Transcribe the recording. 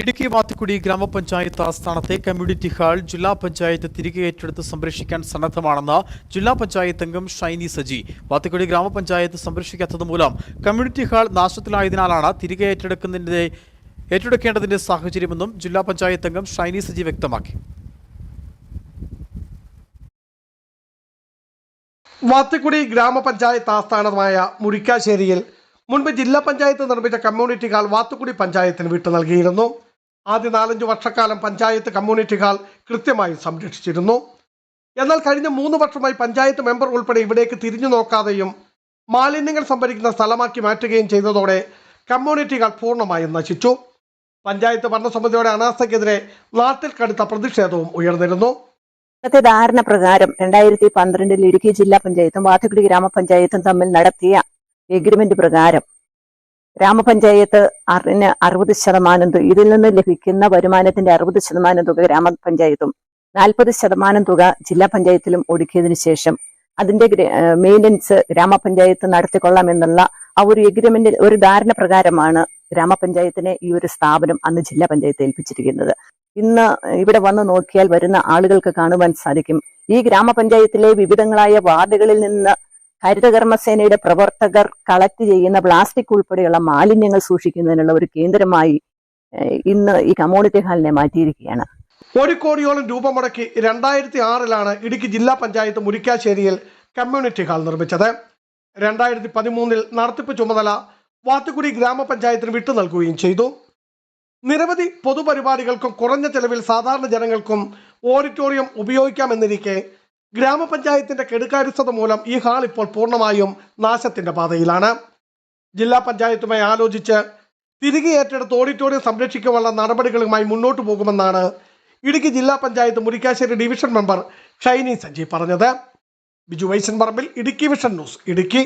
ഇടുക്കി വാത്തിക്കുടി ഗ്രാമപഞ്ചായത്ത് ആസ്ഥാനത്തെ community hall ജില്ലാ പഞ്ചായത്ത് തിരികെ ഏറ്റെടുത്ത് സംരക്ഷിക്കാൻ സന്നദ്ധമാണെന്ന് ജില്ലാ പഞ്ചായത്ത് അംഗം ഷൈനി സജി. വാത്തിക്കുടി ഗ്രാമപഞ്ചായത്ത് സംരക്ഷിക്കാത്തത് മൂലം കമ്മ്യൂണിറ്റി ഹാൾ നാശത്തിലായതിനാലാണ് തിരികെ ഏറ്റെടുക്കുന്നതിന്റെ ഏറ്റെടുക്കേണ്ടതിന്റെ സാഹചര്യമെന്നും ജില്ലാ പഞ്ചായത്ത് അംഗം ഷൈനി സജി വ്യക്തമാക്കി. വാത്തിക്കുടി ഗ്രാമപഞ്ചായത്ത് ആസ്ഥാനമായ മുരിക്കാശ്ശേരിയിൽ മുൻപ് ജില്ലാ പഞ്ചായത്ത് നിർമ്മിച്ച കമ്മ്യൂണിറ്റി ഹാൾ വാത്തുക്കുടി പഞ്ചായത്തിന് വിട്ടു നൽകിയിരുന്നു. ആദ്യ നാലഞ്ച് വർഷക്കാലം പഞ്ചായത്ത് കമ്മ്യൂണിറ്റി ഹാൾ കൃത്യമായി സംരക്ഷിച്ചിരുന്നു. എന്നാൽ കഴിഞ്ഞ മൂന്ന് വർഷമായി പഞ്ചായത്ത് മെമ്പർ ഉൾപ്പെടെ ഇവിടേക്ക് തിരിഞ്ഞു നോക്കാതെയും മാലിന്യങ്ങൾ സംഭരിക്കുന്ന സ്ഥലമാക്കി മാറ്റുകയും ചെയ്തതോടെ കമ്മ്യൂണിറ്റി ഹാൾ പൂർണമായും നശിച്ചു. പഞ്ചായത്ത് ഭരണസമിതിയുടെ അനാസ്ഥയ്ക്കെതിരെ നാട്ടിൽ കടുത്ത പ്രതിഷേധവും ഉയർന്നിരുന്നു. ഇന്നത്തെ ധാരണ പ്രകാരം രണ്ടായിരത്തി പന്ത്രണ്ടിൽ ഇടുക്കി ജില്ലാ പഞ്ചായത്തും വാത്തുക്കുടി ഗ്രാമപഞ്ചായത്തും തമ്മിൽ നടത്തിയ എഗ്രിമെന്റ് പ്രകാരം ഗ്രാമപഞ്ചായത്ത് അറിന് അറുപത് ശതമാനം ഇതിൽ നിന്ന് ലഭിക്കുന്ന വരുമാനത്തിന്റെ അറുപത് ശതമാനം തുക ഗ്രാമപഞ്ചായത്തും നാൽപ്പത് ശതമാനം തുക ജില്ലാ പഞ്ചായത്തിലും ഒടുക്കിയതിനു ശേഷം അതിന്റെ മെയിന്റനൻസ് ഗ്രാമപഞ്ചായത്ത് നടത്തിക്കൊള്ളാം എന്നുള്ള ആ ഒരു എഗ്രിമെന്റിൽ ഒരു ധാരണ പ്രകാരമാണ് ഗ്രാമപഞ്ചായത്തിനെ ഈ ഒരു സ്ഥാപനം അന്ന് ജില്ലാ പഞ്ചായത്ത് ഏൽപ്പിച്ചിരിക്കുന്നത്. ഇന്ന് ഇവിടെ വന്ന് നോക്കിയാൽ വരുന്ന ആളുകൾക്ക് കാണുവാൻ സാധിക്കും. ഈ ഗ്രാമപഞ്ചായത്തിലെ വിവിധങ്ങളായ വാർഡുകളിൽ നിന്ന് ഹരിതകർമ്മസേനയുടെ പ്രവർത്തകർ കളക്ട് ചെയ്യുന്ന പ്ലാസ്റ്റിക് ഉൾപ്പെടെയുള്ള മാലിന്യങ്ങൾ സൂക്ഷിക്കുന്നതിനുള്ള ഒരു കേന്ദ്രമായി ഇന്ന് ഈ കമ്മ്യൂണിറ്റി ഹാളിനെ മാറ്റിയിരിക്കുകയാണ്. ഒരു കോടിയോളം രൂപ മുടക്കി രണ്ടായിരത്തി ആറിലാണ് ഇടുക്കി ജില്ലാ പഞ്ചായത്ത് മുരിക്കാശ്ശേരിയിൽ കമ്മ്യൂണിറ്റി ഹാൾ നിർമ്മിച്ചത്. രണ്ടായിരത്തി പതിമൂന്നിൽ നടത്തിപ്പ് ചുമതല വാത്തുക്കുടി ഗ്രാമപഞ്ചായത്തിന് വിട്ടു നൽകുകയും ചെയ്തു. നിരവധി പൊതുപരിപാടികൾക്കും കുറഞ്ഞ ചെലവിൽ സാധാരണ ജനങ്ങൾക്കും ഓഡിറ്റോറിയം ഉപയോഗിക്കാമെന്നിരിക്കെ ഗ്രാമപഞ്ചായത്തിന്റെ കെടുകാര്യസ്ഥത മൂലം ഈ ഹാൾ ഇപ്പോൾ പൂർണമായും നാശത്തിന്റെ പാതയിലാണ്. ജില്ലാ പഞ്ചായത്തുമായി ആലോചിച്ച് തിരികെ ഏറ്റെടുത്ത് ഓഡിറ്റോറിയം സംരക്ഷിക്കുവാനുള്ള നടപടികളുമായി മുന്നോട്ടു പോകുമെന്നാണ് ഇടുക്കി ജില്ലാ പഞ്ചായത്ത് മുരിക്കാശ്ശേരി ഡിവിഷൻ മെമ്പർ ഷൈനി സജി പറഞ്ഞത്. Biju Vaisan Parambil Idukki vision news Idukki.